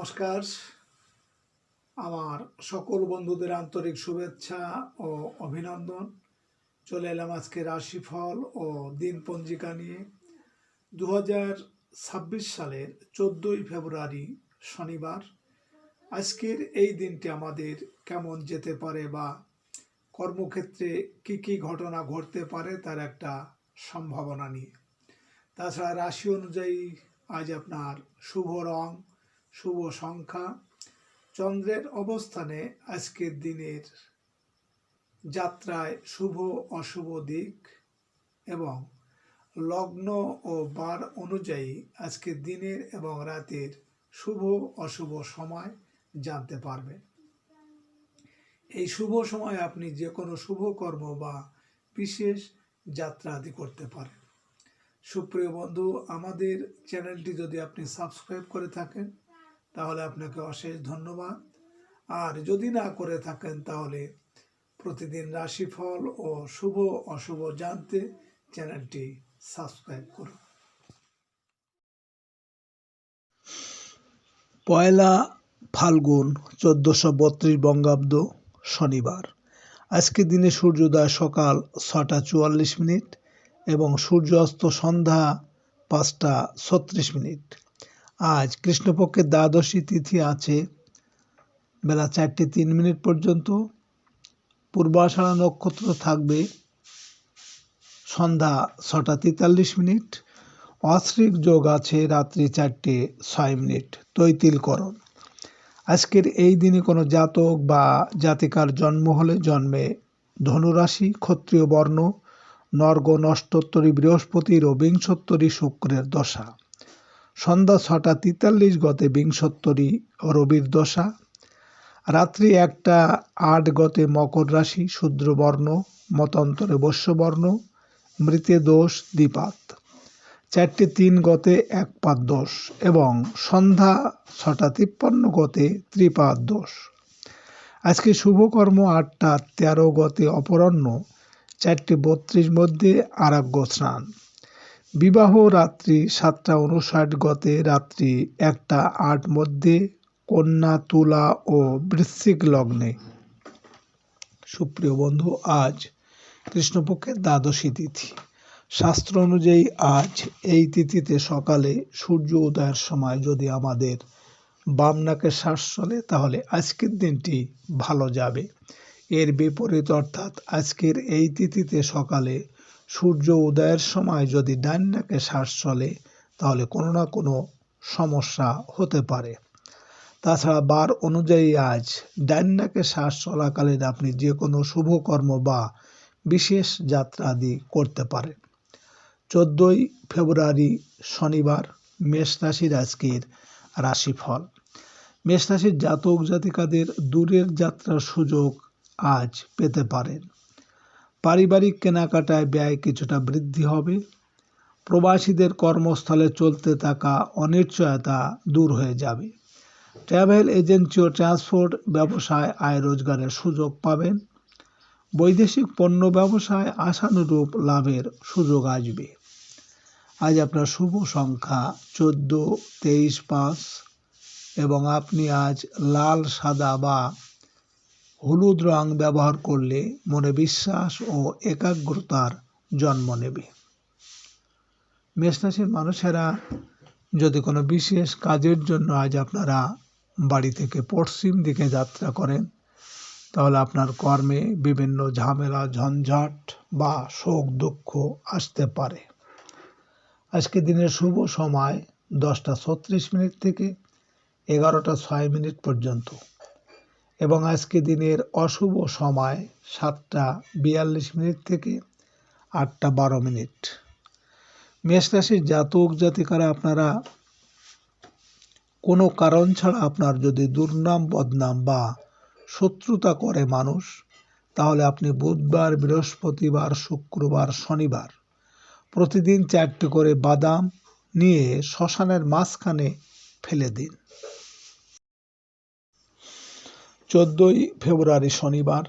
নমস্কার। আমার সকল বন্ধুদের আন্তরিক শুভেচ্ছা ও অভিনন্দন। চলে এলাম আজকে রাশিফল ও দিন পঞ্জিকা নিয়ে দু সালের চোদ্দোই ফেব্রুয়ারি শনিবার। আজকের এই দিনটি আমাদের কেমন যেতে পারে বা কর্মক্ষেত্রে কি কি ঘটনা ঘটতে পারে তার একটা সম্ভাবনা নিয়ে। তাছাড়া রাশি অনুযায়ী আজ আপনার শুভ রং শুভ সংখ্যা। চন্দ্রের অবস্থানে আজকের দিনের যাত্রায় শুভ অশুভ দিক এবং লগ্ন ও বার অনুযায়ী আজকের দিনের এবং রাতের শুভ অশুভ সময় জানতে পারবেন এই শুভ সময় আপনি যে কোনো শুভ কর্ম বা বিশেষ যাত্রা আদি করতে পারেন। সুপ্রিয় বন্ধু, আমাদের চ্যানেলটি যদি আপনি সাবস্ক্রাইব করে থাকেন তাহলে আপনাকে অশেষ ধন্যবাদ। আর যদি না করে থাকেন তাহলে প্রতিদিন রাশিফল ও শুভ অশুভ জানতে চ্যানেলটি সাবস্ক্রাইব করুন। পয়লা ফাল্গুন চোদ্দোশো বত্রিশ বঙ্গাব্দ শনিবার। আজকের দিনে সূর্যোদয় সকাল ছটা চুয়াল্লিশ মিনিট এবং সূর্যাস্ত সন্ধ্যা পাঁচটা ছত্রিশ মিনিট। আজ কৃষ্ণপক্ষের দ্বাদশী তিথি আছে। বেলা চারটে তিন মিনিট পর্যন্ত পূর্বাষাঢ়া নক্ষত্র থাকবে। সন্ধ্যা ছটা তেতাল্লিশ মিনিট। অশ্রিক যোগ আছে রাত্রি চারটে ছয় মিনিট। তৈতিলকরণ। আজকের এই দিনে কোনো জাতক বা জাতিকার জন্ম হলে জন্মে ধনুরাশি, ক্ষত্রিয় বর্ণ, নর্গ, নষ্টত্তরী বৃহস্পতির ও বিংশোত্তরী শুক্রের দশা। সন্ধ্যা ছটা তেতাল্লিশ গতে বিংশোত্তরী রবির দশা, রাত্রি একটা আট গতে মকর রাশি শূদ্রবর্ণ, মতান্তরে বস্যবর্ণ মৃতে দোষ দ্বিপাত। চারটে তিন গতে এক পাত দোষ এবং সন্ধ্যা ছটা তিপ্পান্ন গতে ত্রিপাদ দোষ। আজকে শুভকর্ম আটটা তেরো গতে অপরাহ্ন, চারটে বত্রিশ মধ্যে আরাগ্য স্নান। বিবাহ রাত্রি সাতটা উনষাট গতে রাত্রি একটা আট মধ্যে কন্যা তুলা ও বৃশ্চিক লগ্নে। সুপ্রিয় বন্ধু, আজ কৃষ্ণপক্ষের দ্বাদশী তিথি। শাস্ত্র অনুযায়ী আজ এই তিথিতে সকালে সূর্য উদয়ের সময় যদি আমাদের বামনাকে শ্বাস চলে, তাহলে আজকের দিনটি ভালো যাবে। এর বিপরীত অর্থাৎ আজকের এই তিথিতে সকালে সূর্য উদয়ের সময় যদি ডান নাকে শ্বাস চলে, তাহলে কোনো না কোনো সমস্যা হতে পারে। তাছাড়া বার অনুযায়ী আজ ডান নাকে শ্বাস চলাকালীন আপনি যে কোনো শুভকর্ম বা বিশেষ যাত্রা আদি করতে পারেন। চোদ্দোই ফেব্রুয়ারি শনিবার মেষ রাশির আজকের রাশিফল। মেষ রাশির জাতক জাতিকাদের দূরের যাত্রার সুযোগ আজ পেতে পারেন। পারিবারিক কেনাকাটায় ব্যয় কিছুটা বৃদ্ধি হবে। প্রবাসীদের কর্মস্থলে চলতে থাকা অনিশ্চয়তা দূর হয়ে যাবে। ট্রাভেল এজেন্সি ও ট্রান্সপোর্ট ব্যবসায় আয় রোজগারের সুযোগ পাবেন। বৈদেশিক পণ্য ব্যবসায় আশানুরূপ লাভের সুযোগ আসবে। আজ আপনার শুভ সংখ্যা চোদ্দ, তেইশ, পাঁচ এবং আপনি আজ লাল, সাদা বা হলুদ রং ব্যবহার করলে মনে বিশ্বাস ও একাগ্রতার জন্ম নেবে। মেষরাশির মানুষেরা যদি কোনো বিশেষ কাজের জন্য আজ আপনারা বাড়ি থেকে পশ্চিম দিকে যাত্রা করেন, তাহলে আপনার কর্মে বিভিন্ন ঝামেলা, ঝঞ্ঝাট বা শোক দুঃখ আসতে পারে। আজকে দিনের শুভ সময় দশটা ছত্রিশ মিনিট থেকে এগারোটা ছয় মিনিট পর্যন্ত। এবং আজকে দিনের অশুভ সময় সাতটা বিয়াল্লিশ মিনিট থেকে আটটা বারো মিনিট। মেষ রাশির জাতক জাতিকারা, আপনারা কোনো কারণ ছাড়া আপনার যদি দুর্নাম, বদনাম বা শত্রুতা করে মানুষ, তাহলে আপনি বুধবার, বৃহস্পতিবার, শুক্রবার, শনিবার প্রতিদিন চারটে করে বাদাম নিয়ে শ্মশানের মাঝখানে ফেলে দিন। চোদ্দোই ফেব্রুয়ারি শনিবার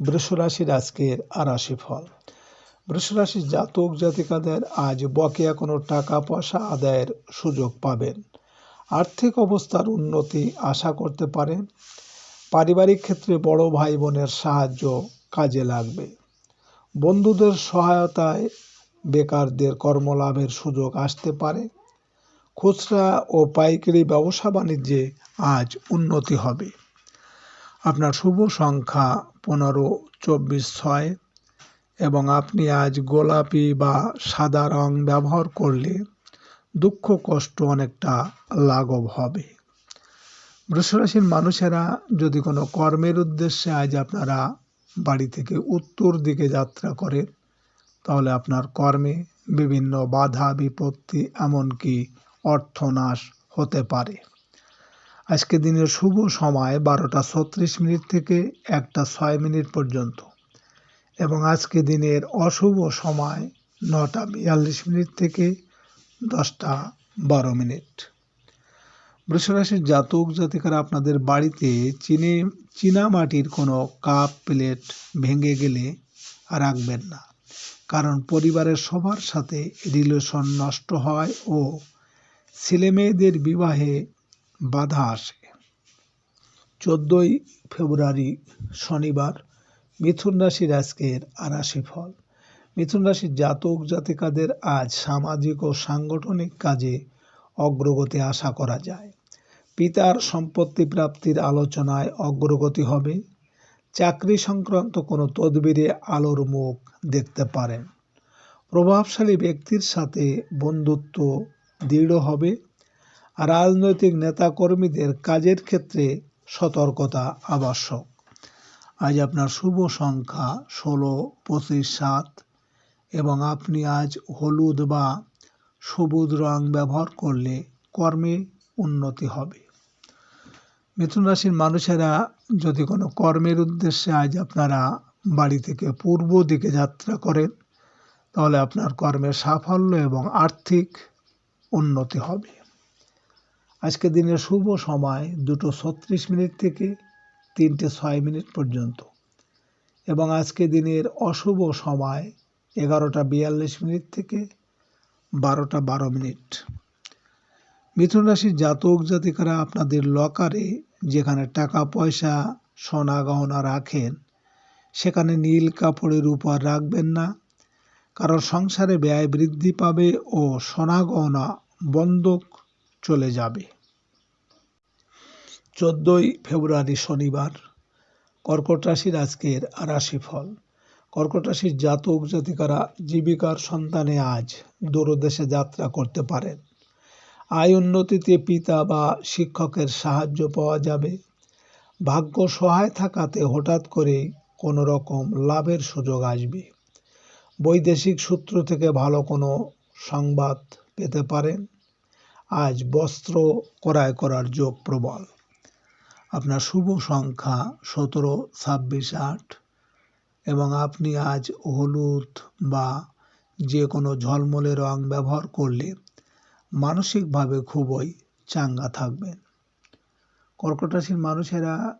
বৃষরাশির আজকের আরাশি ফল। বৃষরাশির জাতক জাতিকাদের আজ বকেয়া কোনো টাকা পয়সা আদায়ের সুযোগ পাবেন। আর্থিক অবস্থার উন্নতি আশা করতে পারেন। পারিবারিক ক্ষেত্রে বড় ভাই বোনের সাহায্য কাজে লাগবে। বন্ধুদের সহায়তায় বেকারদের কর্মলাভের সুযোগ আসতে পারে। খুচরা ও পাইকারি ব্যবসা বাণিজ্যে আজ উন্নতি হবে। আপনার শুভ সংখ্যা পনেরো, চব্বিশ, ছয় এবং আপনি আজ গোলাপি বা সাদা রং ব্যবহার করলে দুঃখ, কষ্ট অনেকটা লাঘব হবে। বৃষরাশির মানুষেরা যদি কোনো কর্মের উদ্দেশ্যে আজ আপনারা বাড়ি থেকে উত্তর দিকে যাত্রা করেন, তাহলে আপনার কর্মে বিভিন্ন বাধা, বিপত্তি এমনকি অর্থনাশ হতে পারে। আজকে দিনের শুভ সময় বারোটা ছত্রিশ মিনিট থেকে একটা ছয় মিনিট পর্যন্ত। এবং আজকে দিনের অশুভ সময় নটা বিয়াল্লিশ মিনিট থেকে দশটা বারো মিনিট। বৃষরাশির জাতক জাতিকারা আপনাদের বাড়িতে চিনে, চীনা মাটির কোনো কাপ, প্লেট ভেঙে গেলে রাখবেন না। কারণ পরিবারের সবার সাথে রিলেশন নষ্ট হয় ও ছেলেমেয়েদের বিবাহে বাধা আসে। চোদ্দোই ফেব্রুয়ারি শনিবার মিথুন রাশির আজকের আরাশি ফল। মিথুন রাশির জাতক জাতিকাদের আজ সামাজিক ও সাংগঠনিক কাজে অগ্রগতি আশা করা যায়। পিতার সম্পত্তি প্রাপ্তির আলোচনায় অগ্রগতি হবে। চাকরি সংক্রান্ত কোনো তদবিরে আলোর মুখ দেখতে পারেন। প্রভাবশালী ব্যক্তির সাথে বন্ধুত্ব দৃঢ় হবে। রাজনৈতিক নেতাকর্মীদের কাজের ক্ষেত্রে সতর্কতা আবশ্যক। আজ আপনার শুভ সংখ্যা ষোলো, পঁচিশ, সাত এবং আপনি আজ হলুদ বা সবুজ রং ব্যবহার করলে কর্মে উন্নতি হবে। মিথুন রাশির মানুষেরা যদি কোনো কর্মের উদ্দেশ্যে আজ আপনারা বাড়ি থেকে পূর্ব দিকে যাত্রা করেন, তাহলে আপনার কর্মের সাফল্য এবং আর্থিক উন্নতি হবে। আজকে দিনের শুভ সময় দুটো ছত্রিশ মিনিট থেকে তিনটে ছয় মিনিট পর্যন্ত। এবং আজকে দিনের অশুভ সময় এগারোটা বিয়াল্লিশ মিনিট থেকে বারোটা বারো মিনিট। মিথুন রাশির জাতক জাতিকারা আপনাদের লকারে যেখানে টাকা, পয়সা, সোনা গহনা রাখেন, সেখানে নীল কাপড়ের উপর রাখবেন না। কারণ সংসারে ব্যয় বৃদ্ধি পাবে ও সোনা গহনা বন্ধক চলে যাবে। চোদ্দোই ফেব্রুয়ারি শনিবার কর্কট রাশির আজকের রাশিফল। কর্কট রাশির জাতক জাতিকারা জীবিকার সন্তানে আজ দূরদেশে যাত্রা করতে পারেন। আয় উন্নতিতে পিতা বা শিক্ষকের সাহায্য পাওয়া যাবে। ভাগ্য সহায় থাকাতে হঠাৎ করে কোনো রকম লাভের সুযোগ আসবে। বৈদেশিক সূত্র থেকে ভালো কোনো সংবাদ পেতে পারেন। আজ বস্ত্র ক্রয় করার যোগ প্রবল। আপনার শুভ সংখ্যা সতেরো, ছাব্বিশ, আট এবং আপনি আজ হলুদ বা যে কোনো ঝলমলে রং ব্যবহার করলে মানসিকভাবে খুবই চাঙ্গা থাকবেন। কর্কট রাশির মানুষেরা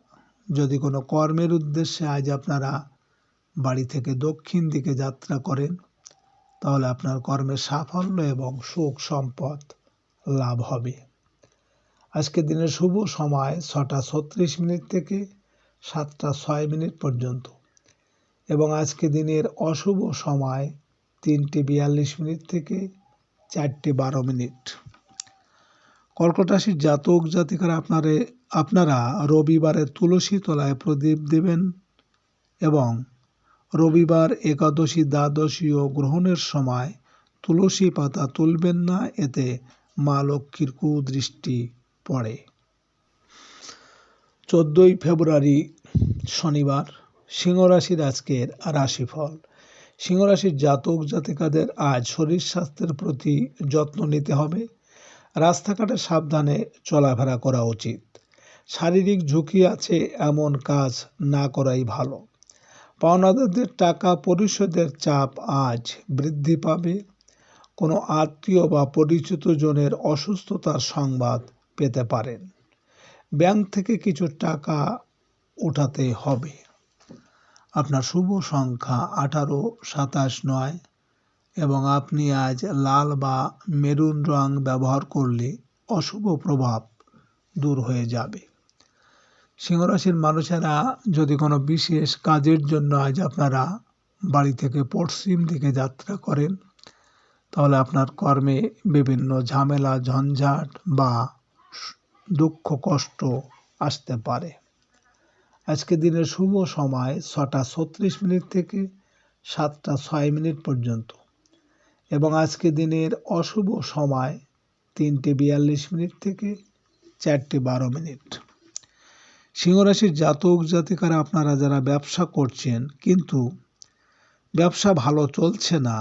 যদি কোনো কর্মের উদ্দেশ্যে আজ আপনারা বাড়ি থেকে দক্ষিণ দিকে যাত্রা করেন, তাহলে আপনার কর্মের সাফল্য এবং সুখ সম্পদ লাভ হবে। আজকে দিনের শুভ সময় ছটা ছত্রিশ মিনিট থেকে সাতটা ছয় মিনিট পর্যন্ত এবং আজকে দিনের অশুভ সময় তিনটে বিয়াল্লিশ মিনিট থেকে চারটে বারো মিনিট। কর্কট রাশির জাতক জাতিকারা আপনারে, আপনারা রবিবারের তুলসী তলায় প্রদীপ দেবেন এবং রবিবার একাদশী, দ্বাদশী ও গ্রহণের সময় তুলসী পাতা তুলবেন না, এতে মা লক্ষ্মীর কুদৃষ্টি পড়ে। চোদ্দোই ফেব্রুয়ারি শনিবার সিংহরাশির আজকের রাশিফল। সিংহরাশির জাতক জাতিকাদের আজ শরীর স্বাস্থ্যের প্রতি যত্ন নিতে হবে। রাস্তাঘাটে সাবধানে চলাফেরা করা উচিত। শারীরিক ঝুঁকি আছে, এমন কাজ না করাই ভালো। পাওনাদারদের টাকা পরিশোধের চাপ আজ বৃদ্ধি পাবে। কোনো আত্মীয় বা পরিচিত জনের অসুস্থতার সংবাদ পেতে পারেন। ব্যাংক থেকে কিছু টাকা ওঠাতে হবে। আপনার শুভ সংখ্যা আঠারো, সাতাশ, নয় এবং আপনি আজ লাল বা মেরুন রং ব্যবহার করলে অশুভ প্রভাব দূর হয়ে যাবে। সিংহরাশির মানুষেরা যদি কোনো বিশেষ কাজের জন্য আজ আপনারা বাড়ি থেকে পশ্চিম দিকে যাত্রা করেন তাহলে আপনার কর্মে বিভিন্ন ঝামেলা, ঝঞ্ঝাট বা দুঃখ, কষ্ট আসতে পারে। আজকে দিনের শুভ সময় ছটা ছত্রিশ মিনিট থেকে সাতটা ছয় মিনিট পর্যন্ত এবং আজকে দিনের অশুভ সময় তিনটে বিয়াল্লিশ মিনিট থেকে চারটে বারো মিনিট। সিংহরাশির জাতক জাতিকারা আপনারা যারা ব্যবসা করছেন, কিন্তু ব্যবসা ভালো চলছে না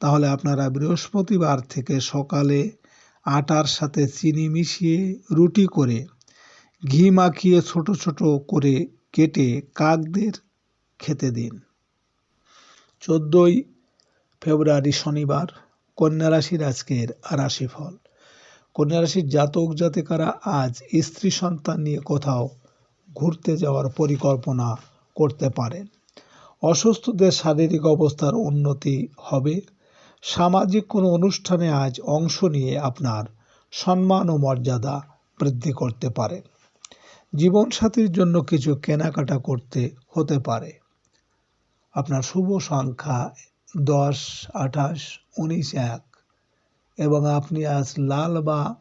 তাহলে আপনারা বৃহস্পতিবার থেকে সকালে আটার সাথে চিনি মিশিয়ে রুটি করে ঘি মাখিয়ে ছোট ছোট করে কেটে কাকদের খেতে দিন। চোদ্দোই ফেব্রুয়ারি শনিবার, কন্যা রাশির আজকের রাশিফল। কন্যা রাশির জাতক জাতিকারা আজ স্ত্রী সন্তান নিয়ে কোথাও ঘুরতে যাওয়ার পরিকল্পনা করতে পারেন। অসুস্থদের শারীরিক অবস্থার উন্নতি হবে। সামাজিক কোনো অনুষ্ঠানে আজ অংশ নিয়ে আপনার সম্মান ও মর্যাদা বৃদ্ধি করতে পারেন জীবনসাথীর জন্য কিছু কেনাকাটা করতে হতে পারে। আপনার শুভ সংখ্যা দশ, আঠাশ, উনিশ, এক এবং আপনি আজ লাল বা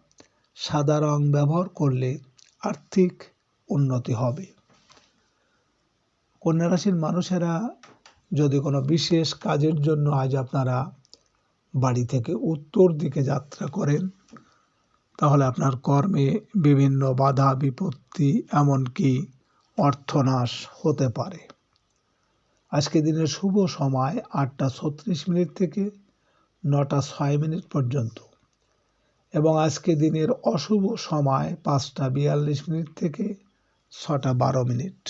সাদা রং ব্যবহার করলে আর্থিক উন্নতি হবে। কন্যা রাশির মানুষেরা যদি কোনো বিশেষ কাজের জন্য আজ আপনারা বাড়ি থেকে উত্তর দিকে যাত্রা করেন, তাহলে আপনার কর্মে বিভিন্ন বাধা, বিপত্তি, এমনকি অর্থনাশ হতে পারে। আজকে দিনের শুভ সময় আটটা ছত্রিশ মিনিট থেকে নটা ছয় মিনিট পর্যন্ত এবং আজকে দিনের অশুভ সময় পাঁচটা বিয়াল্লিশ মিনিট থেকে ছটা বারো মিনিট।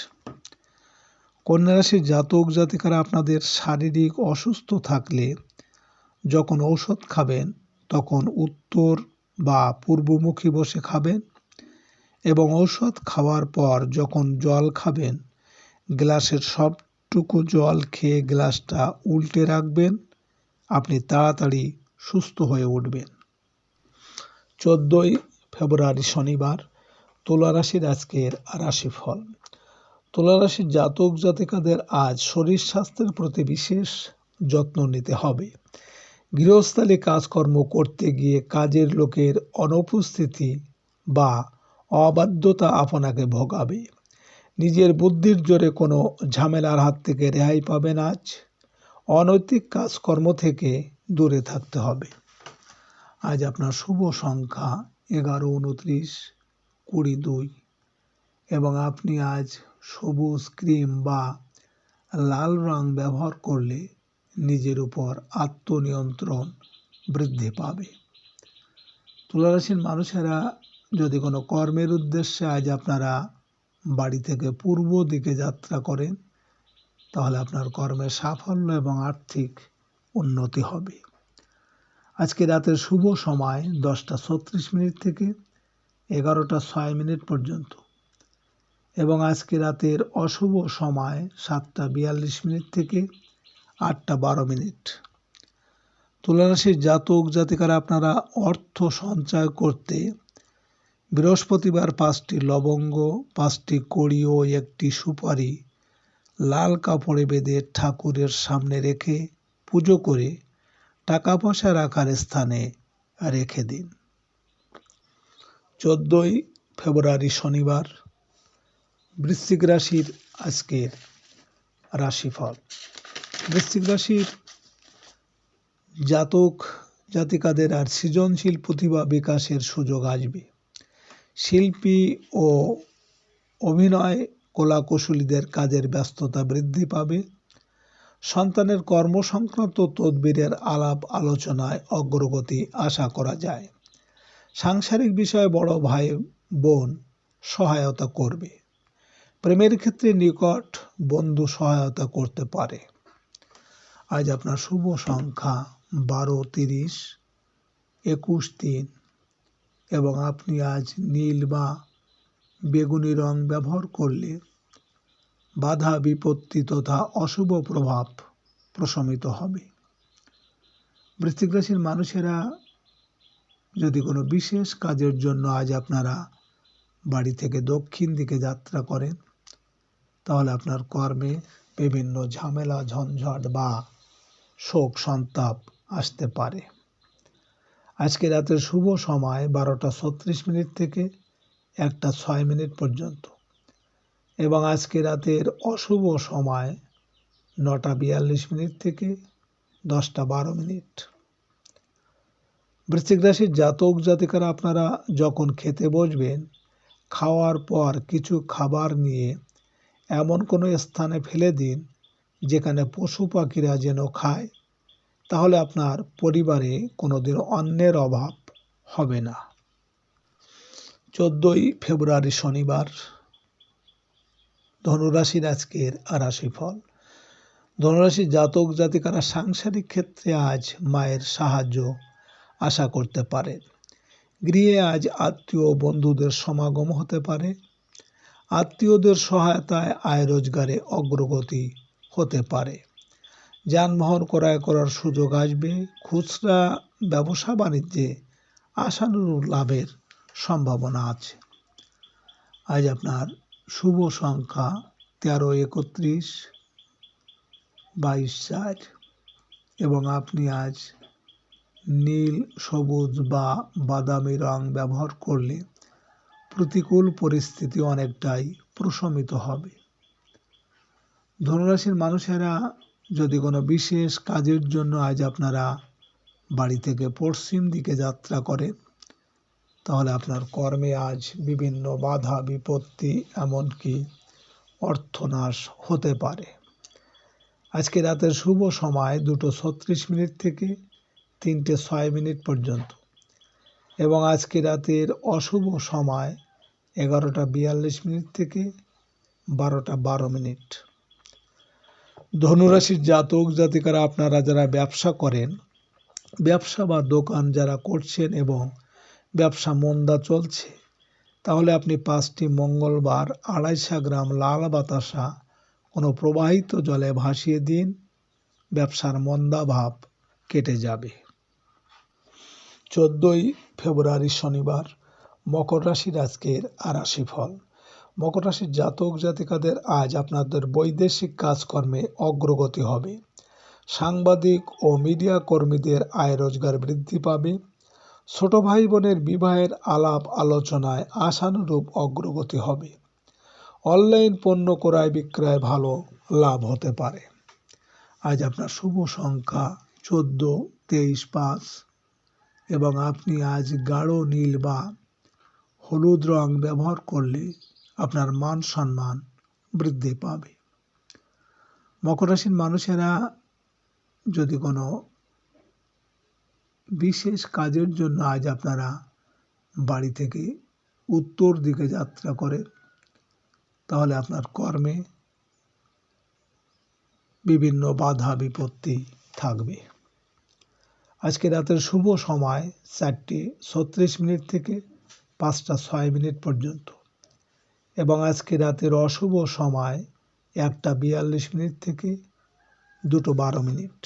কন্যা রাশির জাতক জাতিকারা আপনাদের শারীরিক অসুস্থ থাকলে যখন ঔষধ খাবেন, তখন উত্তর বা পূর্বমুখী বসে খাবেন এবং ঔষধ খাওয়ার পর যখন জল খাবেন, গ্লাসের সবটুকু জল খেয়ে গ্লাসটা উল্টে রাখবেন। আপনি তাড়াতাড়ি সুস্থ হয়ে উঠবেন। চোদ্দোই ফেব্রুয়ারি শনিবার তুলা রাশির আজকের রাশিফল। তুলা রাশির জাতক জাতিকাদের আজ শরীর স্বাস্থ্যের প্রতি বিশেষ যত্ন নিতে হবে। গৃহস্থালী কাজকর্ম করতে গিয়ে কাজের লোকের অনুপস্থিতি বা অবাধ্যতা আপনাকে ভোগাবে। নিজের বুদ্ধির জোরে কোনো ঝামেলার হাত থেকে রেহাই পাবেন আজ। অনৈতিক কাজকর্ম থেকে দূরে থাকতে হবে। আজ আপনার শুভ সংখ্যা এগারো, উনত্রিশ, কুড়ি, দুই এবং আপনি আজ সবুজ, ক্রিম বা লাল রং ব্যবহার করলে নিজের উপর আত্মনিয়ন্ত্রণ বৃদ্ধি পাবে। তুলারাশির মানুষেরা যদি কোনো কর্মের উদ্দেশ্যে আজ আপনারা বাড়ি থেকে পূর্ব দিকে যাত্রা করেন, তাহলে আপনার কর্মের সাফল্য এবং আর্থিক উন্নতি হবে। আজকে রাতের শুভ সময় দশটা ছত্রিশ মিনিট থেকে এগারোটা ছয় মিনিট পর্যন্ত এবং আজকে রাতের অশুভ সময় সাতটা বিয়াল্লিশ মিনিট থেকে আটটা বারো মিনিট। তুলারাশির জাতক জাতিকারা আপনারা অর্থ সঞ্চয় করতে বৃহস্পতিবার পাঁচটি লবঙ্গ, পাঁচটি কড়ি ও একটি সুপারি, লাল কাপড়ে বেঁধে ঠাকুরের সামনে রেখে পুজো করে টাকা পয়সা রাখার স্থানে রেখে দিন। চোদ্দোই ফেব্রুয়ারি শনিবার, বৃশ্চিক রাশির আজকের রাশিফল। বৃশ্চিক রাশির জাতক, জাতিকাদের আর সৃজনশীল প্রতিভা বিকাশের সুযোগ আসবে। শিল্পী ও অভিনয় কলাকুশলীদের কাজের ব্যস্ততা বৃদ্ধি পাবে। সন্তানের কর্মসংক্রান্ত তদবিরের আলাপ আলোচনায় অগ্রগতি আশা করা যায়। সাংসারিক বিষয়ে বড় ভাই বোন সহায়তা করবে। প্রেমের ক্ষেত্রে নিকট বন্ধু সহায়তা করতে পারে। আজ আপনার শুভ সংখ্যা বারো, তিরিশ, একুশ, তিন। এবং আপনি আজ নীল বা বেগুনি রং ব্যবহার করলে বাধা বিপত্তি তথা অশুভ প্রভাব প্রশমিত হবে। বৃশ্চিক রাশির মানুষেরা যদি কোনো বিশেষ কাজের জন্য আজ আপনারা বাড়ি থেকে দক্ষিণ দিকে যাত্রা করেন, তাহলে আপনার কর্মে বিভিন্ন ঝামেলা, ঝঞ্ঝট বা শোক সন্তাপ আসতে পারে। আজকে রাতের শুভ সময় বারোটা ছত্রিশ মিনিট থেকে একটা ছয় মিনিট পর্যন্ত। এবং আজকে রাতের অশুভ সময় নটা বিয়াল্লিশ মিনিট থেকে দশটা বারো মিনিট। বৃশ্চিক রাশির জাতক জাতিকারা আপনারা যখন খেতে বসবেন, খাওয়ার পর কিছু খাবার নিয়ে এমন কোনো স্থানে ফেলে দিন যেখানে পশু পাখিরা যেন খায়, তাহলে আপনার পরিবারে কোনোদিন অন্যের অভাব হবে না। চোদ্দোই ফেব্রুয়ারি শনিবার, ধনুরাশির আজকের রাশিফল। ধনুরাশির জাতক জাতিকারা সাংসারিক ক্ষেত্রে আজ মায়ের সাহায্য আশা করতে পারে। গৃহে আজ আত্মীয় বন্ধুদের সমাগম হতে পারে। আত্মীয়দের সহায়তায় আয় রোজগারে অগ্রগতি হতে পারে। যানবাহন ক্রয় করার সুযোগ আসবে, খুচরা ব্যবসা বাণিজ্যে আশানুরূপ লাভের সম্ভাবনা আছে। আজ আপনার শুভ সংখ্যা তেরো, একত্রিশ, বাইশ চার এবং আপনি আজ নীল, সবুজ বা বাদামি রং ব্যবহার করলে প্রতিকূল পরিস্থিতি অনেকটাই প্রশমিত হবে। ধনুরাশির মানুষেরা যদি কোনো বিশেষ কাজের জন্য আজ আপনারা বাড়ি থেকে পশ্চিম দিকে যাত্রা করেন, তাহলে আপনার কর্মে আজ বিভিন্ন বাধা, বিপত্তি এমনকি অর্থনাশ হতে পারে। আজকে রাতের শুভ সময় দুটো ছত্রিশ মিনিট থেকে তিনটে ছয় মিনিট পর্যন্ত। এবং আজকে রাতের অশুভ সময় এগারোটা বিয়াল্লিশ মিনিট থেকে বারোটা বারো মিনিট। ধনুরাশির জাতক জাতিকারা আপনারা যারা ব্যবসা করেন, ব্যবসা বা দোকান যারা করছেন এবং ব্যবসা মন্দা চলছে, তাহলে আপনি পাঁচটি মঙ্গলবার আড়াইশা গ্রাম লাল বাতাসা, কোনো প্রবাহিত জলে ভাসিয়ে দিন, ব্যবসার মন্দা ভাব কেটে যাবে। চোদ্দোই ফেব্রুয়ারি শনিবার, মকর রাশির আজকের আরাশি ফল। মকর রাশির জাতক জাতিকাদের আজ আপনাদের বৈদেশিক কাজকর্মে অগ্রগতি হবে। সাংবাদিক ও মিডিয়া কর্মীদের আয় রোজগার বৃদ্ধি পাবে। ছোট ভাই বোনের বিবাহের আলাপ আলোচনায় আশানুরূপ অগ্রগতি হবে। অনলাইন পণ্য ক্রয় বিক্রয় ভালো লাভ হতে পারে। আজ আপনার শুভ সংখ্যা চোদ্দ, তেইশ, পাঁচ এবং আপনি আজ গাঢ় নীল বা হলুদ রং ব্যবহার করলে আপনার মান সম্মান বৃদ্ধি পাবে। মকর রাশির মানুষেরা যদি কোনো বিশেষ কাজের জন্য আজ আপনারা বাড়ি থেকে উত্তর দিকে যাত্রা করেন, তাহলে আপনার কর্মে বিভিন্ন বাধা বিপত্তি থাকবে। আজকে রাতের শুভ সময় চারটে ছত্রিশ মিনিট থেকে পাঁচটা ছয় মিনিট পর্যন্ত। এবং আজকে রাতের অশুভ সময় একটা বিয়াল্লিশ মিনিট থেকে দুটো বারো মিনিট।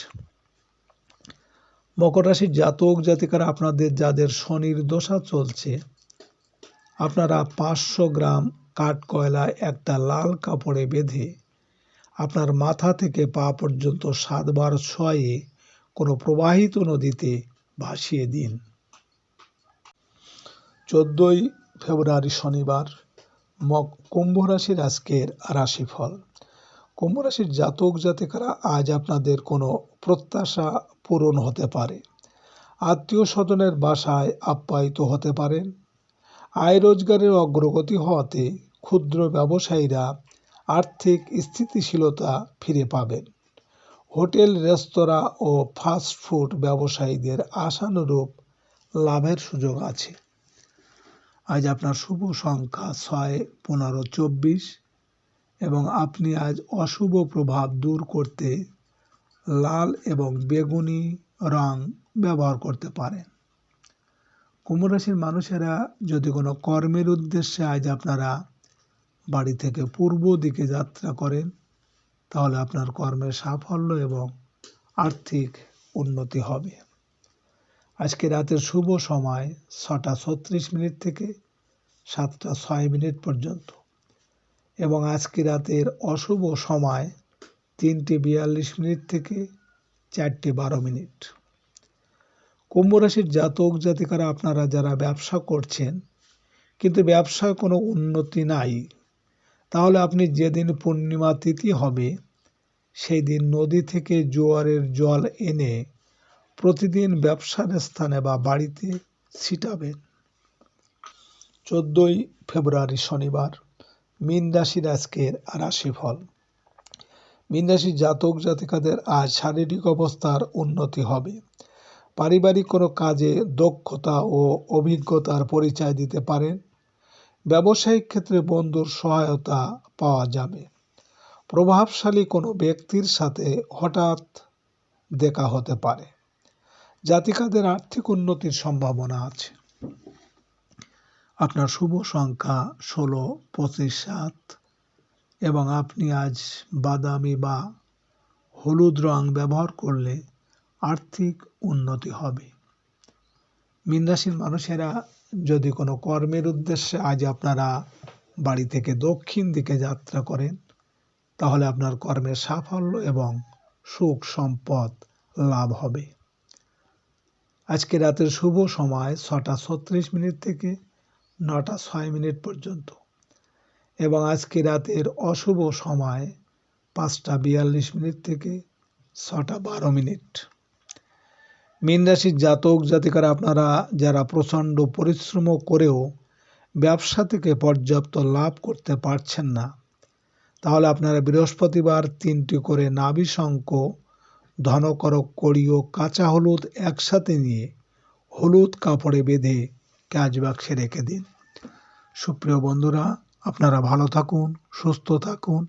মকর রাশির জাতক জাতিকারা আপনাদের যাদের শনির দশা চলছে, আপনারা পাঁচশো গ্রাম কাঠ কয়লায় একটা লাল কাপড়ে বেঁধে আপনার মাথা থেকে পা পর্যন্ত সাতবার ছয়ে কোনো প্রবাহিত নদীতে ভাসিয়ে দিন। চোদ্দোই ফেব্রুয়ারি শনিবার কুম্ভ রাশির আজকের রাশিফল। কুম্ভ রাশির জাতক জাতিকারা আজ আপনাদের কোনো প্রত্যাশা পূরণ হতে পারে। আত্মীয় স্বজনের বাসায় আপ্যায়িত হতে পারেন। আয় রোজগারের অগ্রগতি হওয়াতে ক্ষুদ্র ব্যবসায়ীরা আর্থিক স্থিতিশীলতা ফিরে পাবেন। হোটেল, রেস্তোরাঁ ও ফাস্ট ফুড ব্যবসায়ীদের আশানুরূপ লাভের সুযোগ আছে। আজ আপনার শুভ সংখ্যা ছয়, পনেরো, চব্বিশ এবং আপনি আজ অশুভ প্রভাব দূর করতে লাল এবং বেগুনি রং ব্যবহার করতে পারেন। কুম্ভ রাশির মানুষেরা যদি কোনো কর্মের উদ্দেশ্যে আজ আপনারা বাড়ি থেকে পূর্ব দিকে যাত্রা করেন, তাহলে আপনার কর্মের সাফল্য এবং আর্থিক উন্নতি হবে। আজকে রাতের শুভ সময় ছটা ছত্রিশ মিনিট থেকে সাতটা ছয় মিনিট পর্যন্ত। এবং আজকে রাতের অশুভ সময় তিনটে বিয়াল্লিশ মিনিট থেকে চারটে বারো মিনিট। কুম্ভ রাশির জাতক জাতিকারা আপনারা যারা ব্যবসা করছেন, কিন্তু ব্যবসায় কোনো উন্নতি নাই, তাহলে আপনি যেদিন পূর্ণিমা তিথি হবে, সেই দিন নদী থেকে জোয়ারের জল এনে প্রতিদিন ব্যবসার স্থানে বা বাড়িতে ছিটাবেন। চোদ্দোই ফেব্রুয়ারি শনিবার, মীন রাশির আজকের রাশিফল মীন রাশির জাতক জাতিকাদের আজ শারীরিক অবস্থার উন্নতি হবে। পারিবারিক কোনো কাজে দক্ষতা ও অভিজ্ঞতার পরিচয় দিতে পারেন। ব্যবসায়িক ক্ষেত্রে বন্ধুর সহায়তা পাওয়া যাবে। প্রভাবশালী কোনো ব্যক্তির সাথে হঠাৎ দেখা হতে পারে। জাতিকাদের আর্থিক উন্নতির সম্ভাবনা আছে। আপনার শুভ সংখ্যা ষোলো, পঁচিশ, সাত এবং আপনি আজ বাদামি বা হলুদ রং ব্যবহার করলে আর্থিক উন্নতি হবে। মীন রাশির মানুষেরা যদি কোনো কর্মের উদ্দেশ্যে আজ আপনারা বাড়ি থেকে দক্ষিণ দিকে যাত্রা করেন, তাহলে আপনার কর্মের সাফল্য এবং সুখ সম্পদ লাভ হবে। আজকে রাতের শুভ সময় ছটা ছত্রিশ মিনিট থেকে নটা ছয় মিনিট পর্যন্ত। এবং আজকে রাতের অশুভ সময় পাঁচটা বিয়াল্লিশ মিনিট থেকে ছটা বারো মিনিট। মীন রাশির জাতক জাতিকারা আপনারা যারা প্রচণ্ড পরিশ্রম করেও ব্যবসা থেকে পর্যাপ্ত লাভ করতে পারছেন না, তাহলে আপনারা বৃহস্পতিবার তিনটি করে নাভি শঙ্ক ধনকরক কড়ি ও কাঁচা হলুদ একসাথে নিয়ে হলুদ কাপড়ে বেঁধে ক্যাচ বাক্সে রেখে দিন। সুপ্রিয় বন্ধুরা, আপনারা ভালো থাকুন, সুস্থ থাকুন।